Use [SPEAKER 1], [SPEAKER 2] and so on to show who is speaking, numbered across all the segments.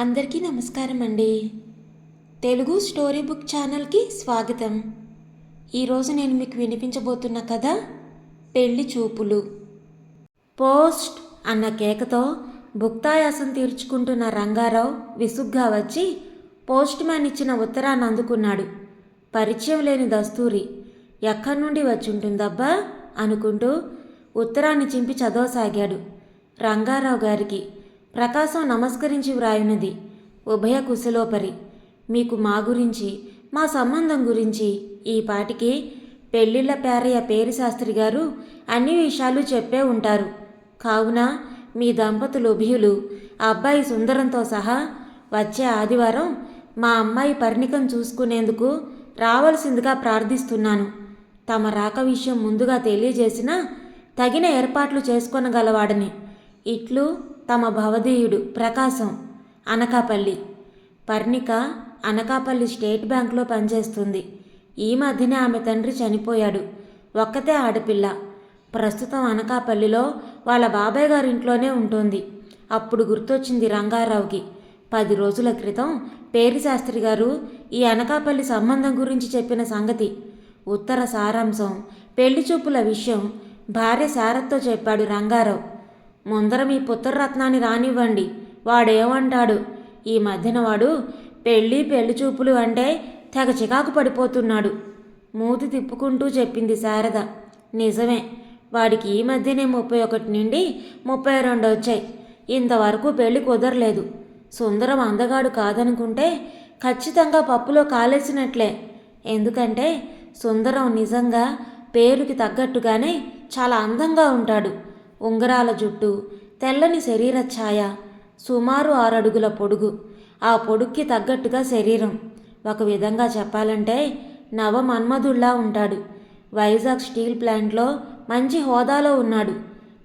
[SPEAKER 1] అందరికీ నమస్కారం అండి. తెలుగు స్టోరీ బుక్ ఛానల్కి స్వాగతం. ఈరోజు నేను మీకు వినిపించబోతున్న కథ పెళ్ళి చూపులు. పోస్ట్ అన్న కేకతో భుక్తాయాసం తీర్చుకుంటున్న రంగారావు విసుగ్గా వచ్చి పోస్ట్ మ్యాన్ ఇచ్చిన ఉత్తరాన్ని అందుకున్నాడు. పరిచయం లేని దస్తూరి ఎక్కడి నుండి వచ్చి ఉంటుందబ్బా అనుకుంటూ ఉత్తరాన్ని చింపి చదవసాగాడు రంగారావు గారికి. ప్రకాశం నమస్కరించి వ్రాయినది. ఉభయ కుశలోపరి. మీకు మా గురించి మా సంబంధం గురించి ఈ పాటికి పెళ్ళిళ్ళ పేరయ్య పేరు శాస్త్రి గారు అన్ని విషయాలు చెప్పే ఉంటారు. కావున మీ దంపతులు ఉభయులు అబ్బాయి సుందరంతో సహా వచ్చే ఆదివారం మా అమ్మాయి పరిణికం చూసుకునేందుకు రావలసిందిగా ప్రార్థిస్తున్నాను. తమ రాక విషయం ముందుగా తెలియజేసినా తగిన ఏర్పాట్లు చేసుకొనగలవాడని. ఇట్లు తమ భవధీయుడు ప్రకాశం అనకాపల్లి. పర్ణిక అనకాపల్లి స్టేట్ బ్యాంక్లో పనిచేస్తుంది. ఈ మధ్యనే ఆమె తండ్రి చనిపోయాడు. ఒక్కతే ఆడపిల్ల. ప్రస్తుతం అనకాపల్లిలో వాళ్ళ బాబాయ్ గారి ఇంట్లోనే ఉంటుంది. అప్పుడు గుర్తొచ్చింది రంగారావుకి. పది రోజుల క్రితం పేరి శాస్త్రి గారు ఈ అనకాపల్లి సంబంధం గురించి చెప్పిన సంగతి. ఉత్తర సారాంశం పెళ్ళి చూపుల విషయం భార్య శారత్తో చెప్పాడు రంగారావు. ముందర మీ పుత్రరత్నాన్ని రానివ్వండి. వాడేమంటాడు? ఈ మధ్యన వాడు పెళ్ళి పెళ్ళి చూపులు అంటే తెగ చికాకు పడిపోతున్నాడు. మూతి తిప్పుకుంటూ చెప్పింది శారద. నిజమే వాడికి ఈ మధ్యనే ముప్పై ఒకటి నుండి ముప్పై రెండు వచ్చాయి. ఇంతవరకు పెళ్ళి కుదరలేదు. సుందరం అందగాడు కాదనుకుంటే ఖచ్చితంగా పప్పులో కాలేసినట్లే. ఎందుకంటే సుందరం నిజంగా పేరుకి తగ్గట్టుగానే చాలా అందంగా ఉంటాడు. ఉంగరాల జుట్టు తెల్లని శరీర ఛాయ సుమారు ఆరడుగుల పొడుగు. ఆ పొడుక్కి తగ్గట్టుగా శరీరం. ఒక విధంగా చెప్పాలంటే నవ మన్మధుల్లా ఉంటాడు. వైజాగ్ స్టీల్ ప్లాంట్లో మంచి హోదాలో ఉన్నాడు.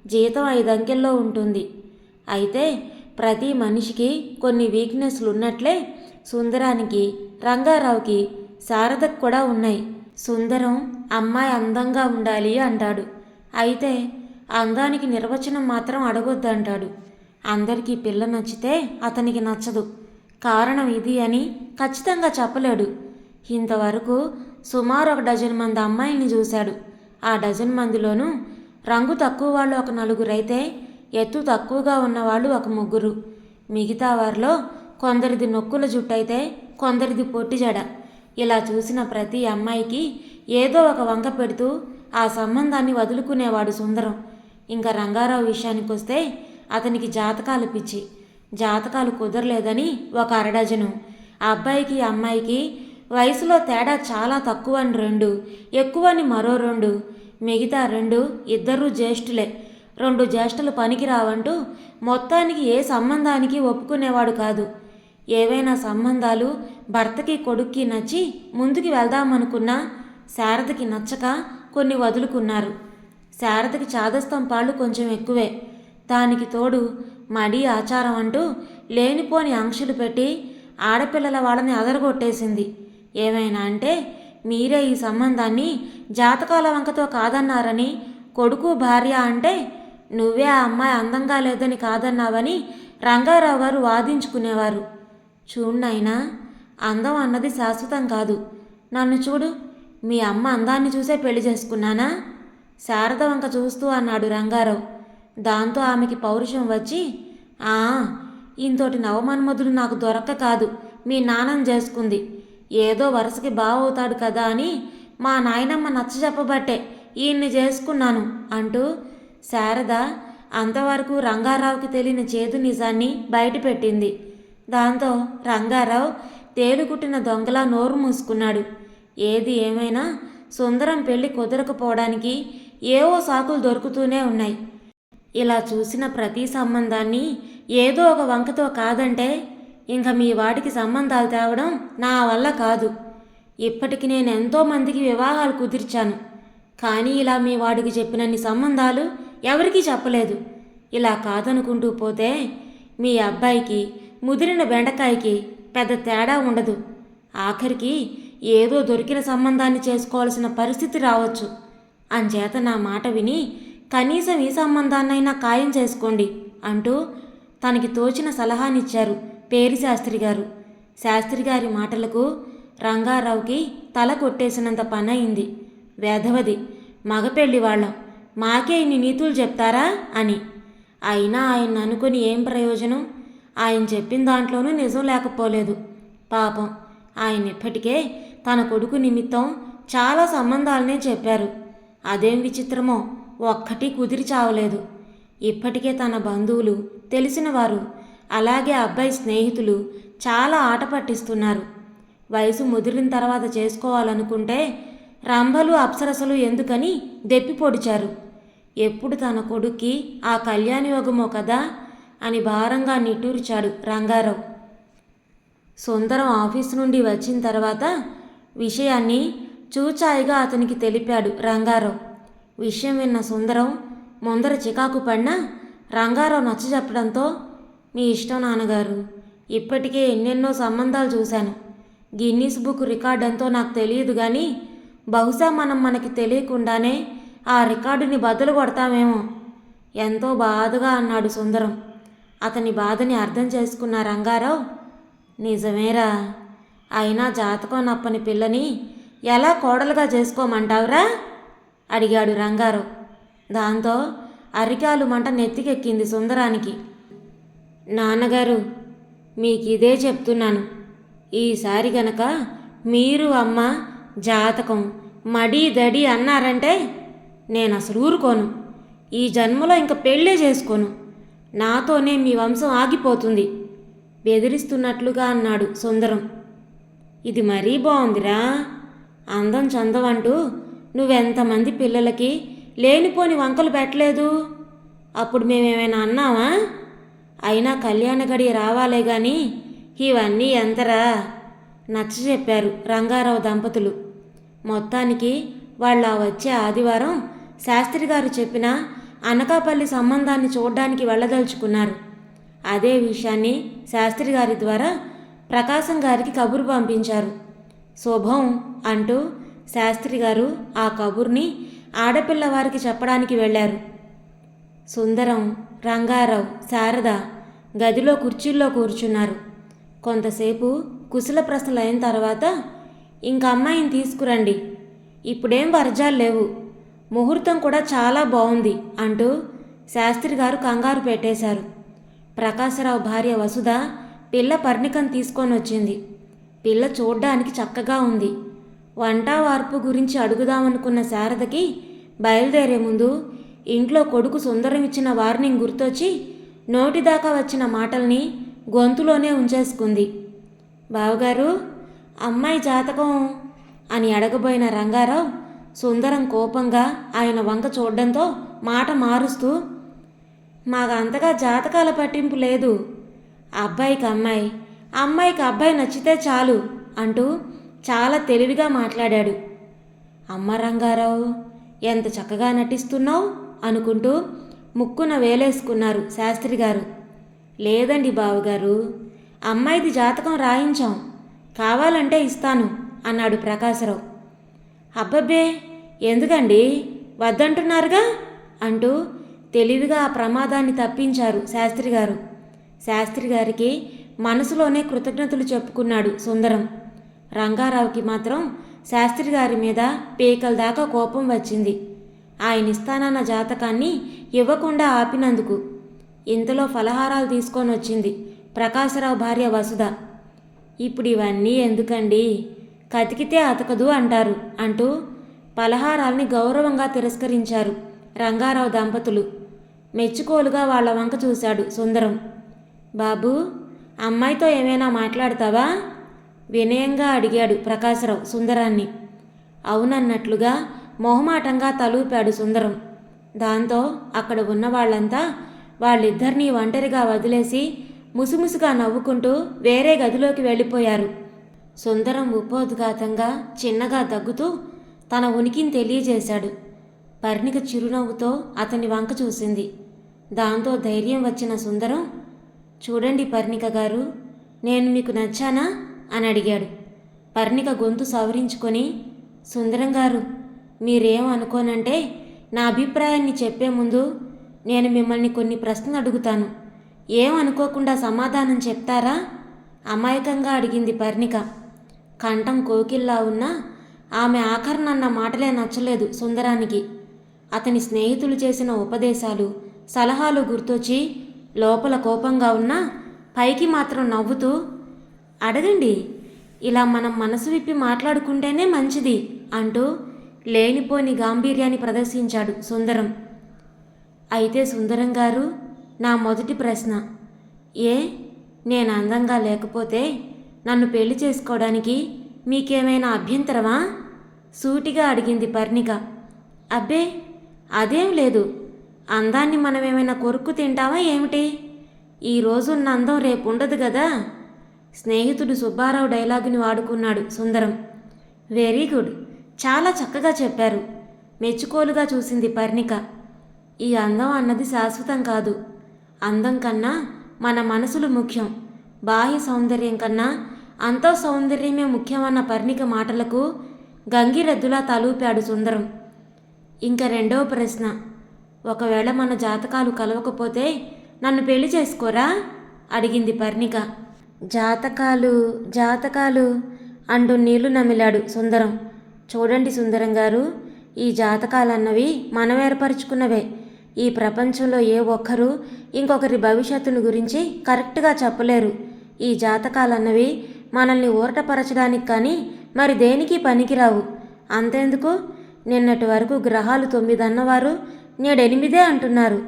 [SPEAKER 1] జీతం ఐదు అంకెల్లో ఉంటుంది. అయితే ప్రతి మనిషికి కొన్ని వీక్నెస్లు ఉన్నట్లే సుందరానికి రంగారావుకి శారదకు కూడా ఉన్నాయి. సుందరం అమ్మాయి అందంగా ఉండాలి అంటాడు. అయితే అందానికి నిర్వచనం మాత్రం అడగొద్దంటాడు. అందరికీ పిల్ల నచ్చితే అతనికి నచ్చదు. కారణం ఇది అని ఖచ్చితంగా చెప్పలేడు. ఇంతవరకు సుమారు ఒక డజన్ మంది అమ్మాయిల్ని చూశాడు. ఆ డజన్ మందిలోనూ రంగు తక్కువ వాళ్ళు ఒక నలుగురైతే ఎత్తు తక్కువగా ఉన్నవాళ్ళు ఒక ముగ్గురు. మిగతా వారిలో కొందరిది నొక్కుల జుట్టయితే కొందరిది పొట్టి జడ ఇలా చూసిన ప్రతి అమ్మాయికి ఏదో ఒక వంక పెడుతూ ఆ సంబంధాన్ని వదులుకునేవాడు సుందరం. ఇంకా రంగారావు విషయానికి వస్తే అతనికి జాతకాలు పిచ్చి. జాతకాలు కుదరలేదని ఒక అరడజను. ఆ అబ్బాయికి అమ్మాయికి వయసులో తేడా చాలా తక్కువ అని రెండు ఎక్కువ అని మరో రెండు. మిగతా రెండు ఇద్దరూ జ్యేష్ఠులే. రెండు జ్యేష్ఠులు పనికి రావంటూ మొత్తానికి ఏ సంబంధానికి ఒప్పుకునేవాడు కాదు. ఏవైనా సంబంధాలు భర్తకి కొడుక్కి నచ్చి ముందుకు వెళ్దామనుకున్నా శారదకి నచ్చక కొన్ని వదులుకున్నారు. శారదకి చాదస్తం పాళ్ళు కొంచెం ఎక్కువే. దానికి తోడు మడి ఆచారం అంటూ లేనిపోని ఆంక్షలు పెట్టి ఆడపిల్లల వాళ్ళని అదరగొట్టేసింది. ఏమైనా అంటే మీరే ఈ సంబంధాన్ని జాతకాల వంకతో కాదన్నారని కొడుకు భార్య అంటే నువ్వే ఆ అమ్మాయి అందంగా లేదని కాదన్నావని రంగారావు గారు వాదించుకునేవారు. చూడనైనా అందం అన్నది శాశ్వతం కాదు. నన్ను చూడు మీ అమ్మ అందాన్ని చూసే పెళ్ళి చేసుకున్నానా? శారద వంక చూస్తూ అన్నాడు రంగారావు. దాంతో ఆమెకి పౌరుషం వచ్చి ఆ ఇంతోటి నవమన్మధుడు నాకు దొరక్క కాదు మీ నానం చేసుకుంది. ఏదో వరుసకి బావవుతాడు కదా అని మా నాయనమ్మ నచ్చ చెప్పబట్టే ఈయన్ని చేసుకున్నాను అంటూ శారద అంతవరకు రంగారావుకి తెలియని చేదు నిజాన్ని బయటపెట్టింది. దాంతో రంగారావు తేలుకుట్టిన దొంగలా నోరు మూసుకున్నాడు. ఏది ఏమైనా సుందరం పెళ్ళి కుదరకపోవడానికి ఏవో సాకులు దొరుకుతూనే ఉన్నాయి. ఇలా చూసిన ప్రతి సంబంధాన్ని ఏదో ఒక వంకతో కాదంటే ఇంకా మీ వాడికి సంబంధాలు తేవడం నా వల్ల కాదు. ఇప్పటికి నేను ఎంతోమందికి వివాహాలు కుదిర్చాను. కానీ ఇలా మీ వాడికి చెప్పినన్ని సంబంధాలు ఎవరికీ చెప్పలేదు. ఇలా కాదనుకుంటూ పోతే మీ అబ్బాయికి ముదిరిన బెండకాయకి పెద్ద తేడా ఉండదు. ఆఖరికి ఏదో దొరికిన సంబంధాన్ని చేసుకోవాల్సిన పరిస్థితి రావచ్చు. అంచేత నా మాట విని కనీసం ఈ సంబంధాన్నైనా ఖాయం చేసుకోండి అంటూ తనకి తోచిన సలహానిచ్చారు పేరి శాస్త్రి గారు. శాస్త్రి గారి మాటలకు రంగారావుకి తల కొట్టేసినంత పని అయింది వేధవది మగపెళ్ళి వాళ్ళం మాకే ఇన్ని నీతులు చెప్తారా అని. అయినా ఆయన అనుకుని ఏం ప్రయోజనం? ఆయన చెప్పిన దాంట్లోనూ నిజం లేకపోలేదు. పాపం ఆయన ఇప్పటికే తన కొడుకు నిమిత్తం చాలా సంబంధాలనే చెప్పారు. అదేం విచిత్రమో ఒక్కటి కుదిరి చావలేదు. ఇప్పటికే తన బంధువులు తెలిసిన వారు అలాగే అబ్బాయి స్నేహితులు చాలా ఆట పట్టిస్తున్నారు. వయసు ముదిరిన తర్వాత చేసుకోవాలనుకుంటే రంభలు అప్సరసలు ఎందుకని దెప్పి పొడిచారు. ఎప్పుడు తన కొడుక్కి ఆ కళ్యాణ యోగమో కదా అని భారంగా నిట్టూర్చాడు రంగారావు. సుందరం ఆఫీస్ నుండి వచ్చిన తర్వాత విషయాన్ని చూచాయిగా అతనికి తెలిపాడు రంగారావు. విషయం విన్న సుందరం ముందర చికాకు పడినా రంగారావు నచ్చజెప్పడంతో మీ ఇష్టం నాన్నగారు ఇప్పటికే ఎన్నెన్నో సంబంధాలు చూశాను. గిన్నీస్ బుక్ రికార్డ్ ఎంతో నాకు తెలియదు కానీ బహుశా మనం మనకి తెలియకుండానే ఆ రికార్డుని బదులు కొడతామేమో. ఎంతో బాధగా అన్నాడు సుందరం. అతని బాధని అర్థం చేసుకున్న రంగారావు నిజమేరా అయినా జాతకం నప్పని పిల్లని ఎలా కోడలుగా చేసుకోమంటావురా? అడిగాడు రంగారావు దాంతో అరికాలు మంట నెత్తికెక్కింది సుందరానికి. నాన్నగారు మీకు ఇదే చెప్తున్నాను. ఈసారి గనక మీరు అమ్మ జాతకం మడి దడి అన్నారంటే నేను అసలు ఊరుకోను. ఈ జన్మలో ఇంక పెళ్ళే చేసుకోను. నాతోనే మీ వంశం ఆగిపోతుంది. బెదిరిస్తున్నట్లుగా అన్నాడు సుందరం. ఇది మరీ బాగుందిరా అందం చందవంటూ నువ్వెంతమంది పిల్లలకి లేనిపోని వంకలు పెట్టలేదు? అప్పుడు మేమేమైనా అన్నావా అయినా కళ్యాణ గడి రావాలే గాని ఇవన్నీ ఎంతరా? నచ్చ చెప్పారు రంగారావు దంపతులు. మొత్తానికి వాళ్ళ వచ్చే ఆదివారం శాస్త్రి గారు చెప్పిన అనకాపల్లి సంబంధాన్ని చూడ్డానికి వెళ్ళదలుచుకున్నారు. అదే విషయాన్ని శాస్త్రి గారి ద్వారా ప్రకాశం గారికి కబురు పంపించారు. శుభం అంటూ శాస్త్రి గారు ఆ కబుర్ని ఆడపిల్లవారికి చెప్పడానికి వెళ్ళారు. సుందరం రంగారావు శారద గదిలో కుర్చీల్లో కూర్చున్నారు. కొంతసేపు కుశల ప్రశ్నలు అయిన తర్వాత ఇంక అమ్మాయిని తీసుకురండి. ఇప్పుడేం వర్జాలు లేవు. ముహూర్తం కూడా చాలా బాగుంది అంటూ శాస్త్రి గారు కంగారు పెట్టేశారు. ప్రకాశరావు భార్య వసుధ పిల్ల పర్ణికం తీసుకొని వచ్చింది పిల్ల చూడ్డానికి చక్కగా ఉంది. వంట వార్పు గురించి అడుగుదామనుకున్న శారదకి బయలుదేరే ముందు ఇంట్లో కొడుకు సుందరం ఇచ్చిన వార్నింగ్ గుర్తొచ్చి నోటిదాకా వచ్చిన మాటల్ని గొంతులోనే ఉంచేసుకుంది. బావగారు అమ్మాయి జాతకం అని అడగబోయిన రంగారావు సుందరం కోపంగా ఆయన వంక చూడడంతో మాట మారుస్తూ మాకు అంతగా జాతకాల పట్టింపు లేదు. అబ్బాయికి అమ్మాయి అమ్మాయికి అబ్బాయి నచ్చితే చాలు అంటూ చాలా తెలివిగా మాట్లాడాడు. అమ్మ రంగారావు ఎంత చక్కగా నటిస్తున్నావు అనుకుంటూ ముక్కున వేలేసుకున్నారు శాస్త్రి గారు. లేదండి బావగారు అమ్మాయిది జాతకం రాయించాం కావాలంటే ఇస్తాను అన్నాడు ప్రకాశరావు. అబ్బబ్బే ఎందుకండి? వద్దంటున్నారుగా? అంటూ తెలివిగా ఆ ప్రమాదాన్ని తప్పించారు శాస్త్రి గారు. శాస్త్రి గారికి మనసులోనే కృతజ్ఞతలు చెప్పుకున్నాడు సుందరం. రంగారావుకి మాత్రం శాస్త్రి గారి మీద పీకల దాకా కోపం వచ్చింది. ఆయన ఇస్తానన్న జాతకాన్ని ఇవ్వకుండా ఆపినందుకు. ఇంతలో ఫలహారాలు తీసుకొని వచ్చింది ప్రకాశరావు భార్య వసుధ. ఇప్పుడు ఇవన్నీ ఎందుకండి? కతికితే అతకదు అంటారు అంటూ పలహారాల్ని గౌరవంగా తిరస్కరించారు రంగారావు దంపతులు. మెచ్చుకోలుగా వాళ్ళ వంక చూశాడు సుందరం. బాబు అమ్మాయితో ఏమైనా మాట్లాడతావా? వినయంగా అడిగాడు ప్రకాశరావు సుందరాన్ని. అవునన్నట్లుగా మొహమాటంగా తలూపాడు సుందరం. దాంతో అక్కడ ఉన్న వాళ్ళంతా వాళ్ళిద్దరినీ ఒంటరిగా వదిలేసి ముసుముసుగా నవ్వుకుంటూ వేరే గదిలోకి వెళ్ళిపోయారు. సుందరం ఉపోద్ఘాతంగా చిన్నగా దగ్గుతూ తన ఉనికిని తెలియజేశాడు. పర్ణిక చిరునవ్వుతో అతని వంక చూసింది. దాంతో ధైర్యం వచ్చిన సుందరం చూడండి పర్ణిక గారు నేను మీకు నచ్చానా? అని అడిగాడు. పర్ణిక గొంతు సవరించుకొని సుందరం గారు మీరేం అనుకోనంటే నా అభిప్రాయాన్ని చెప్పే ముందు నేను మిమ్మల్ని కొన్ని ప్రశ్నలు అడుగుతాను. ఏం అనుకోకుండా సమాధానం చెప్తారా? అమాయకంగా అడిగింది పర్ణిక. కంఠం కోకిల్లా ఉన్నా ఆమె ఆఖరణన్న మాటలే నచ్చలేదు సుందరానికి. అతని స్నేహితులు చేసిన ఉపదేశాలు సలహాలు గుర్తొచ్చి లోపల కోపంగా ఉన్నా పైకి మాత్రం నవ్వుతూ అడగండి ఇలా మనం మనసు విప్పి మాట్లాడుకుంటేనే మంచిది అంటూ లేనిపోని గాంభీర్యాన్ని ప్రదర్శించాడు సుందరం. అయితే సుందరం గారు నా మొదటి ప్రశ్న. ఏ నేను అందంగా లేకపోతే నన్ను పెళ్ళి చేసుకోవడానికి మీకేమైనా అభ్యంతరమా? సూటిగా అడిగింది పర్ణిక. అబ్బే అదేం లేదు. అందాన్ని మనం ఏమైనా కొరుక్కు తింటావా ఏమిటి? ఈ రోజున్న అందం రేపు ఉండదు కదా స్నేహితుడు సుబ్బారావు డైలాగుని వాడుకున్నాడు సుందరం. Very good. చాలా చక్కగా చెప్పారు. మెచ్చుకోలుగా చూసింది పర్ణిక. ఈ అందం అన్నది శాశ్వతం కాదు. అందం కన్నా మన మనసులు ముఖ్యం. బాహ్య సౌందర్యం కన్నా అంతో సౌందర్యమే ముఖ్యమన్న పర్ణిక మాటలకు గంగిరెద్దులా తలూపాడు సుందరం. ఇంకా రెండవ ప్రశ్న. ఒకవేళ మన జాతకాలు కలవకపోతే నన్ను పెళ్ళి చేసుకోరా? అడిగింది పర్ణిక. జాతకాలు జాతకాలు అంటూ నీళ్ళు నమిలాడు సుందరం. చూడండి సుందరం గారు ఈ జాతకాలన్నవి మనం ఏర్పరచుకున్నవే. ఈ ప్రపంచంలో ఏ ఒక్కరూ ఇంకొకరి భవిష్యత్తును గురించి కరెక్ట్గా చెప్పలేరు. ఈ జాతకాలన్నవి మనల్ని ఊరటపరచడానికి కానీ మరి దేనికి పనికిరావు? అంతెందుకు? నిన్నటి వరకు గ్రహాలు తొమ్మిది అన్నవారు నేడు ఎనిమిదే అంటున్నారు.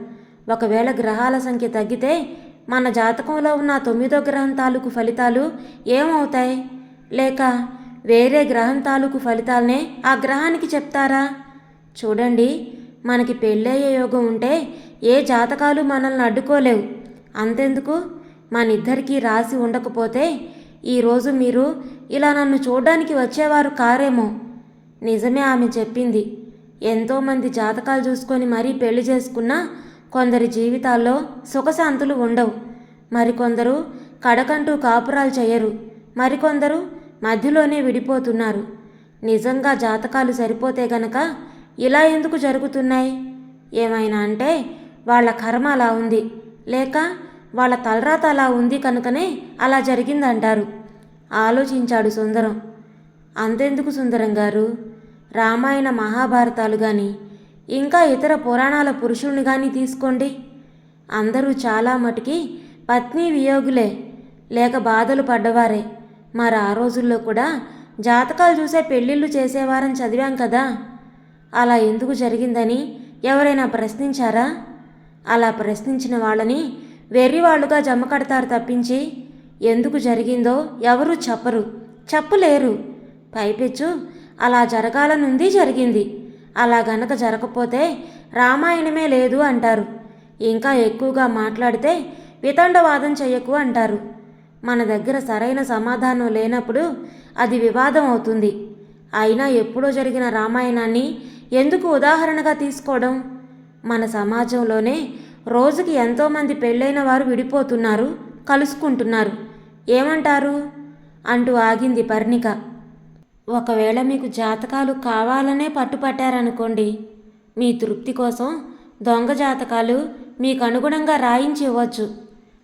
[SPEAKER 1] ఒకవేళ గ్రహాల సంఖ్య తగ్గితే మన జాతకంలో ఉన్న తొమ్మిదో గ్రహం తాలూకు ఫలితాలు ఏమవుతాయి? లేక వేరే గ్రహం తాలూకు ఫలితాలనే ఆ గ్రహానికి చెప్తారా? చూడండి మనకి పెళ్ళయ్యే యోగం ఉంటే ఏ జాతకాలు మనల్ని అడ్డుకోలేవు. అంతెందుకు? మన ఇద్దరికీ రాసి ఉండకపోతే ఈరోజు మీరు ఇలా నన్ను చూడడానికి వచ్చేవారు కారేమో. నిజమే ఆమె చెప్పింది. ఎంతోమంది జాతకాలు చూసుకొని మరీ పెళ్ళి చేసుకున్నా కొందరి జీవితాల్లో సుఖశాంతులు ఉండవు. మరికొందరు కడకంటూ కాపురాలు చేయరు. మరికొందరు మధ్యలోనే విడిపోతున్నారు. నిజంగా జాతకాలు సరిపోతే గనక ఇలా ఎందుకు జరుగుతున్నాయి? ఏమైనా అంటే వాళ్ళ కర్మ అలా ఉంది. లేక వాళ్ళ తలరాత అలా ఉంది కనుకనే అలా జరిగిందంటారు. ఆలోచించాడు సుందరం. అంతెందుకు సుందరం గారు? రామాయణ మహాభారతాలు కానీ ఇంకా ఇతర పురాణాల పురుషుల్ని కానీ తీసుకోండి. అందరూ చాలా మటుకి పత్ని వియోగులే లేక బాధలు పడ్డవారే. మరి ఆ రోజుల్లో కూడా జాతకాలు చూసే పెళ్ళిళ్ళు చేసేవారని చదివాం కదా. అలా ఎందుకు జరిగిందని ఎవరైనా ప్రశ్నించారా? అలా ప్రశ్నించిన వాళ్ళని వెర్రివాళ్ళుగా జమ కడతారు తప్పించి ఎందుకు జరిగిందో ఎవరూ చెప్పరు చెప్పలేరు. పైపెచ్చు అలా జరగాలనుంది జరిగింది. అలా గనక జరగకపోతే రామాయణమే లేదు అంటారు. ఇంకా ఎక్కువగా మాట్లాడితే వితండవాదం చెయ్యకు అంటారు. మన దగ్గర సరైన సమాధానం లేనప్పుడు అది వివాదం అవుతుంది. అయినా ఎప్పుడో జరిగిన రామాయణాన్ని ఎందుకు ఉదాహరణగా తీసుకోవడం? మన సమాజంలోనే రోజుకి ఎంతోమంది పెళ్ళైన వారు విడిపోతున్నారు కలుసుకుంటున్నారు. ఏమంటారు? అంటూ ఆగింది పర్ణిక. ఒకవేళ మీకు జాతకాలు కావాలనే పట్టుపట్టారనుకోండి మీ తృప్తి కోసం దొంగ జాతకాలు మీకు అనుగుణంగా రాయించి ఇవ్వచ్చు.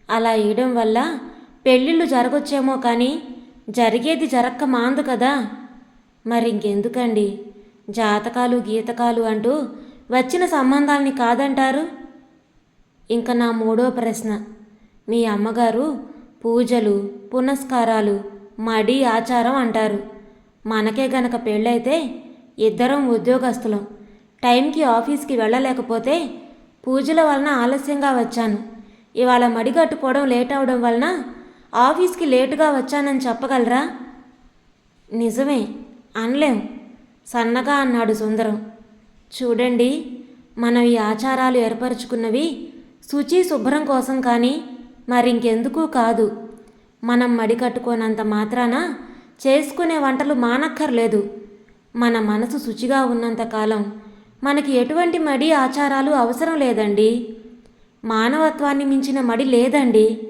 [SPEAKER 1] అలా ఇవ్వడం వల్ల పెళ్ళిళ్ళు జరగొచ్చేమో కానీ జరిగేది జరక్క మాందు కదా. మరి ఇంకెందుకండి? జాతకాలు గీతకాలు అంటూ వచ్చిన సంబంధాలని కాదంటారు? ఇంకా నా మూడో ప్రశ్న. మీ అమ్మగారు పూజలు పునస్కారాలు మడి ఆచారం అంటారు. మనకే గనక పెళ్ళైతే ఇద్దరం ఉద్యోగస్తులం. టైంకి ఆఫీస్కి వెళ్ళలేకపోతే పూజల వలన ఆలస్యంగా వచ్చాను. ఇవాళ మడి కట్టుకోవడం లేట్ అవడం వలన ఆఫీస్కి లేటుగా వచ్చానని చెప్పగలరా? నిజమే అనలేం సన్నగా అన్నాడు సుందరం. చూడండి మనం ఈ ఆచారాలు ఏర్పరచుకున్నవి శుచి శుభ్రం కోసం కానీ మరింకెందుకు కాదు. మనం మడి కట్టుకోనంత మాత్రాన చేసుకునే వంటలు మానక్కర్లేదు. మన మనసు శుచిగా ఉన్నంతకాలం మనకి ఎటువంటి మడి ఆచారాలు అవసరం లేదండి. మానవత్వాన్ని మించిన మడి లేదండి.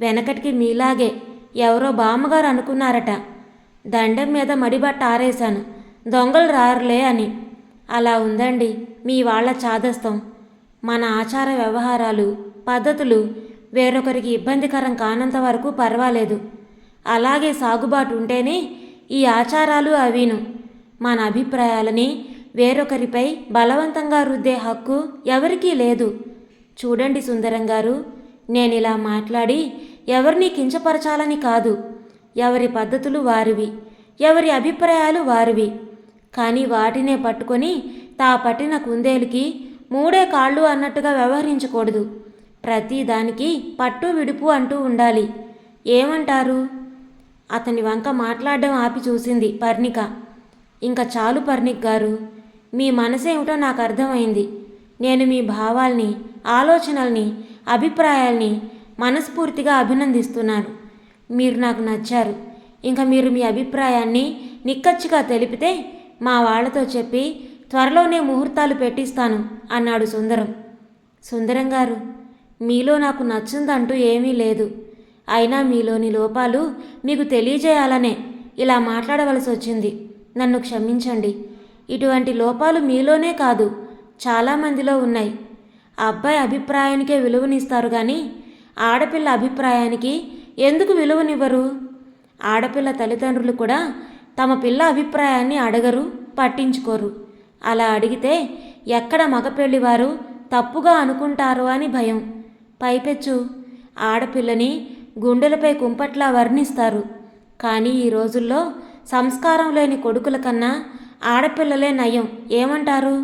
[SPEAKER 1] వెనకటికి మీలాగే ఎవరో బామ్మగారు అనుకున్నారట దండం మీద మడిబట్ట ఆరేశాను దొంగలు రారులే అని. అలా ఉందండి మీ వాళ్ళ చాదస్తం. మన ఆచార వ్యవహారాలు పద్ధతులు వేరొకరికి ఇబ్బందికరం కానంత వరకు పర్వాలేదు. అలాగే సాగుబాటు ఉంటేనే ఈ ఆచారాలు అవిను. మన అభిప్రాయాలని వేరొకరిపై బలవంతంగా రుద్దే హక్కు ఎవరికీ లేదు. చూడండి సుందరం గారు నేను ఇలా మాట్లాడి ఎవరిని కించపరచాలని కాదు. ఎవరి పద్ధతులు వారివి ఎవరి అభిప్రాయాలు వారివి. కానీ వాటినే పట్టుకొని తా పట్టిన కుందేలుకి మూడే కాళ్ళు అన్నట్టుగా వ్యవహరించకూడదు. ప్రతి దానికి పట్టు విడుపు అంటూ ఉండాలి. ఏమంటారు? అతని వంక మాట్లాడడం ఆపి చూసింది పర్ణిక. ఇంకా చాలు పర్ణిక్ గారు మీ మనసేమిటో నాకు అర్థమైంది. నేను మీ భావాల్ని ఆలోచనల్ని అభిప్రాయాల్ని మనస్ఫూర్తిగా అభినందిస్తున్నాను. మీరు నాకు నచ్చారు. ఇంకా మీరు మీ అభిప్రాయాన్ని నిక్కచ్చిగా తెలిపితే మా వాళ్ళతో చెప్పి త్వరలోనే ముహూర్తాలు పెట్టిస్తాను అన్నాడు సుందరం. సుందరం గారు మీలో నాకు నచ్చిందంటూ ఏమీ లేదు. అయినా మీలోని లోపాలు మీకు తెలియజేయాలనే ఇలా మాట్లాడవలసి వచ్చింది నన్ను క్షమించండి. ఇటువంటి లోపాలు మీలోనే కాదు చాలామందిలో ఉన్నాయి. అబ్బాయి అభిప్రాయానికే విలువనిస్తారు కానీ ఆడపిల్ల అభిప్రాయానికి ఎందుకు విలువనివ్వరు? ఆడపిల్ల తల్లిదండ్రులు కూడా తమ పిల్ల అభిప్రాయాన్ని అడగరు పట్టించుకోరు. అలా అడిగితే ఎక్కడ మగపెళ్ళివారు తప్పుగా అనుకుంటారో అని భయం. పైపెచ్చు. ఆడపిల్లని గుండెలపై కుంపట్లా వర్ణిస్తారు. కానీ ఈ రోజుల్లో సంస్కారం లేని కొడుకుల కన్నా ఆడపిల్లలే నయం. ఏమంటారు?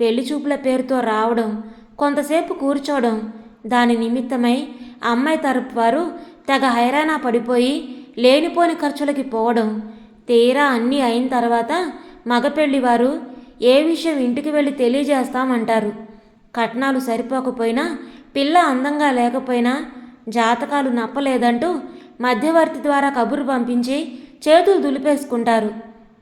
[SPEAKER 1] పెళ్ళి చూపుల పేరుతో రావడం కొంతసేపు కూర్చోవడం దాని నిమిత్తమై అమ్మాయి తరపు వారు తెగ హైరానా పడిపోయి లేనిపోని ఖర్చులకి పోవడం తీరా అన్నీ అయిన తర్వాత మగపెళ్ళి వారు ఏ విషయం ఇంటికి వెళ్ళి తెలియజేస్తామంటారు? కట్నాలు సరిపోకపోయినా పిల్ల అందంగా లేకపోయినా జాతకాలు నప్పలేదంటూ మధ్యవర్తి ద్వారా కబురు పంపించి చేతులు దులిపేసుకుంటారు.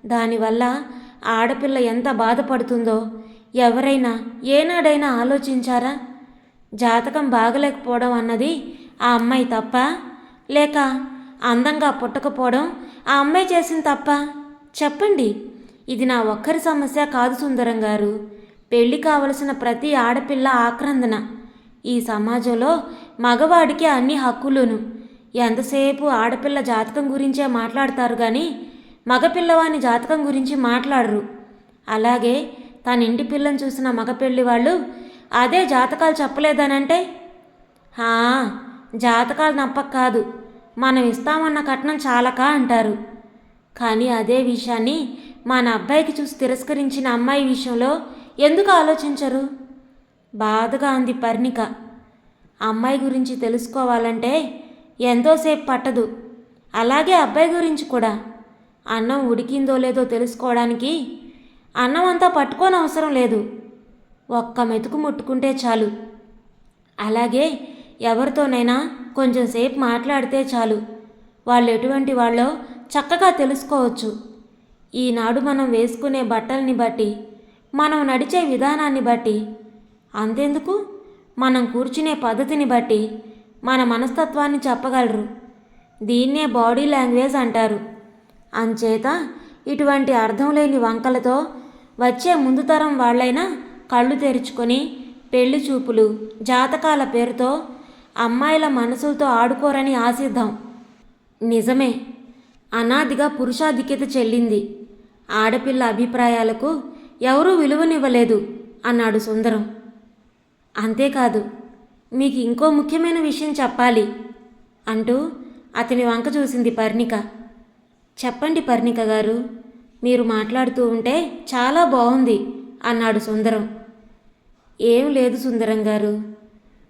[SPEAKER 1] దానివల్ల ఆడపిల్ల ఎంత బాధపడుతుందో ఎవరైనా ఏనాడైనా ఆలోచించారా? జాతకం బాగలేకపోవడం అన్నది ఆ అమ్మాయి తప్ప లేక అందంగా పుట్టకపోవడం ఆ అమ్మాయి చేసిన తప్ప? చెప్పండి. ఇది నా ఒక్కరి సమస్య కాదు సుందరం గారు. పెళ్ళి కావలసిన ప్రతి ఆడపిల్ల ఆక్రందన. ఈ సమాజంలో మగవాడికి అన్ని హక్కులును. ఎంతసేపు ఆడపిల్ల జాతకం గురించే మాట్లాడతారు కానీ మగపిల్లవాని జాతకం గురించి మాట్లాడరు. అలాగే తన ఇంటి పిల్లని చూసిన మగపెళ్ళి వాళ్ళు అదే జాతకాలు చెప్పలేదనంటే? హా జాతకాలు నప్పక కాదు మనం ఇస్తామన్న కట్నం చాలక? అంటారు. కానీ అదే విషయాన్ని మన అబ్బాయికి చూసి తిరస్కరించిన అమ్మాయి విషయంలో ఎందుకు ఆలోచించరు? బాధగా అంది పర్ణిక. అమ్మాయి గురించి తెలుసుకోవాలంటే ఎంతోసేపు పట్టదు. అలాగే అబ్బాయి గురించి కూడా. అన్నం ఉడికిందో లేదో తెలుసుకోవడానికి అన్నం అంతా పట్టుకోని అవసరం లేదు. ఒక్క మెతుకు ముట్టుకుంటే చాలు. అలాగే ఎవరితోనైనా కొంచెం సేపు మాట్లాడితే చాలు. వాళ్ళు ఎటువంటి వాళ్ళో చక్కగా తెలుసుకోవచ్చు. ఈనాడు మనం వేసుకునే బట్టల్ని బట్టి మనం నడిచే విధానాన్ని బట్టి. అంతెందుకు? మనం కూర్చునే పద్ధతిని బట్టి మన మనస్తత్వాన్ని చెప్పగలరు. దీన్నే బాడీ లాంగ్వేజ్ అంటారు. అంచేత ఇటువంటి అర్థం లేని వంకలతో వచ్చే ముందు తరం వాళ్ళైనా కళ్ళు తెరుచుకొని పెళ్ళి చూపులు జాతకాల పేరుతో అమ్మాయిల మనసులతో ఆడుకోరని ఆశిద్దాం. నిజమే అనాదిగా పురుషాధిక్యత చెల్లింది. ఆడపిల్ల అభిప్రాయాలకు ఎవరూ విలువనివ్వలేదు అన్నాడు సుందరం. అంతేకాదు మీకు ఇంకో ముఖ్యమైన విషయం చెప్పాలి అంటూ అతని వంక చూసింది పర్ణిక. చెప్పండి పర్ణిక గారు మీరు మాట్లాడుతూ ఉంటే చాలా బాగుంది అన్నాడు సుందరం. ఏం లేదు సుందరం గారు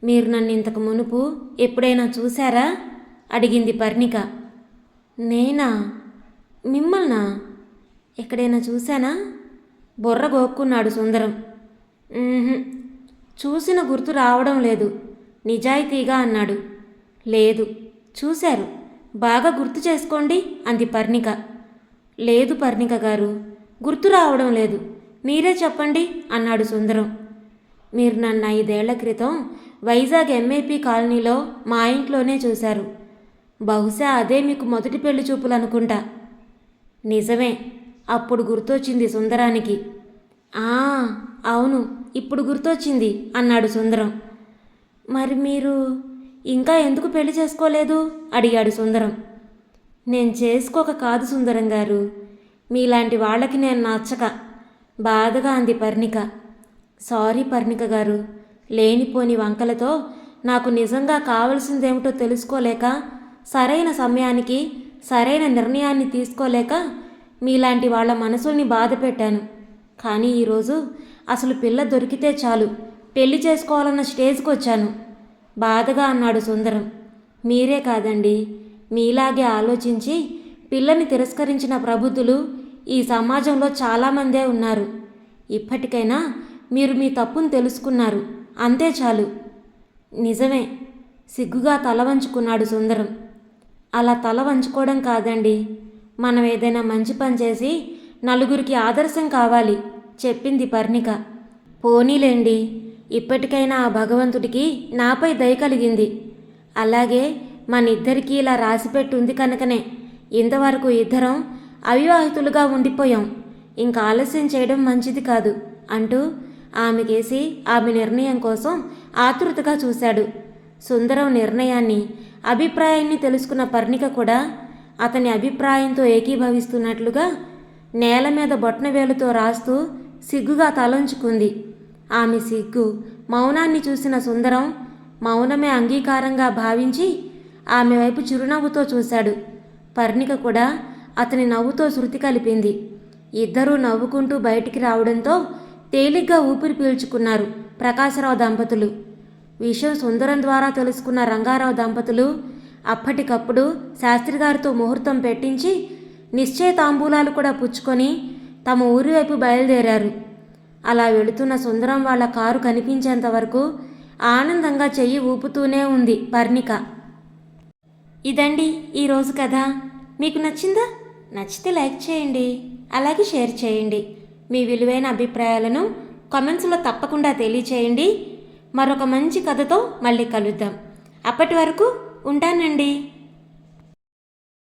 [SPEAKER 1] మీరు నన్ను ఇంతకు మునుపు ఎప్పుడైనా చూశారా? అడిగింది పర్ణిక. నేనా? మిమ్మల్నా? ఎక్కడైనా చూశానా? బుర్ర గోక్కున్నాడు సుందరం. చూసిన గుర్తు రావడం లేదు. నిజాయితీగా అన్నాడు. లేదు. చూశారు. బాగా గుర్తు చేసుకోండి అంది పర్ణిక. లేదు పర్ణిక గారు. గుర్తు రావడం లేదు. మీరే చెప్పండి అన్నాడు సుందరం. మీరు నన్ను ఐదేళ్ళ క్రితం వైజాగ్ ఎంఏపీ కాలనీలో మా ఇంట్లోనే చూశారు. బహుశా అదే మీకు మొదటి పెళ్ళి చూపులు అనుకుంటా నిజమే. అప్పుడు గుర్తొచ్చింది సుందరానికి. ఆ అవును ఇప్పుడు గుర్తొచ్చింది అన్నాడు సుందరం. మరి మీరు ఇంకా ఎందుకు పెళ్ళి చేసుకోలేదు? అడిగాడు సుందరం. నేను చేసుకోక కాదు సుందరం గారు. మీలాంటి వాళ్ళకి నేను నచ్చక బాధగా అంది పర్ణిక. సారీ పర్ణిక గారు లేనిపోని వంకలతో నాకు నిజంగా కావలసిందేమిటో తెలుసుకోలేక సరైన సమయానికి సరైన నిర్ణయాన్ని తీసుకోలేక మీలాంటి వాళ్ళ మనసుల్ని బాధ పెట్టాను కానీ ఈరోజు అసలు పిల్ల దొరికితే చాలు. పెళ్ళి చేసుకోవాలన్న స్టేజ్కి వచ్చాను బాధగా అన్నాడు సుందరం. మీరే కాదండి. మీలాగే ఆలోచించి పిల్లని తిరస్కరించిన ప్రబుద్ధులు ఈ సమాజంలో చాలామందే ఉన్నారు. ఇప్పటికైనా మీరు మీ తప్పును తెలుసుకున్నారు. అంతే చాలు. నిజమే. సిగ్గుగా తల వంచుకున్నాడు సుందరం. అలా తల వంచుకోవడం కాదండి. మనం ఏదైనా మంచి పని చేసి నలుగురికి ఆదర్శం కావాలి చెప్పింది పర్ణిక. పోనీలేండి ఇప్పటికైనా ఆ భగవంతుడికి నాపై దయ కలిగింది. అలాగే మనిద్దరికీ ఇలా రాసిపెట్టి ఉంది కనుకనే. ఇంతవరకు ఇద్దరం అవివాహితులుగా ఉండిపోయాం. ఇంకా ఆలస్యం చేయడం మంచిది కాదు అంటూ ఆమెకేసి ఆమె నిర్ణయం కోసం ఆతృతగా చూశాడు. సుందరం నిర్ణయాన్ని అభిప్రాయాన్ని తెలుసుకున్న పర్ణిక కూడా అతని అభిప్రాయంతో ఏకీభవిస్తున్నట్లుగా నేల మీద బొట్నవేలుతో రాస్తూ సిగ్గుగా తలంచుకుంది. ఆమె సిగ్గు మౌనాన్ని చూసిన సుందరం మౌనమే అంగీకారంగా భావించి ఆమె వైపు చిరునవ్వుతో చూశాడు. పర్ణిక కూడా అతని నవ్వుతో శృతి కలిపింది. ఇద్దరూ నవ్వుకుంటూ బయటికి రావడంతో తేలిగ్గా ఊపిరి పీల్చుకున్నారు ప్రకాశరావు దంపతులు. విషయం సుందరం ద్వారా తెలుసుకున్న రంగారావు దంపతులు అప్పటికప్పుడు శాస్త్రిగారితో ముహూర్తం పెట్టించి నిశ్చయ తాంబూలాలు కూడా పుచ్చుకొని తమ ఊరి వైపు బయలుదేరారు. అలా వెళుతున్న సుందరం వాళ్ళ కారు కనిపించేంత వరకు ఆనందంగా చెయ్యి ఊపుతూనే ఉంది పర్ణిక. ఇదండి ఈరోజు కథ. మీకు నచ్చిందా? నచ్చితే లైక్ చేయండి. అలాగే షేర్ చేయండి. మీ విలువైన అభిప్రాయాలను కామెంట్స్లో తప్పకుండా తెలియచేయండి. మరొక మంచి కథతో మళ్ళీ కలుద్దాం. అప్పటి వరకు ఉంటానండి.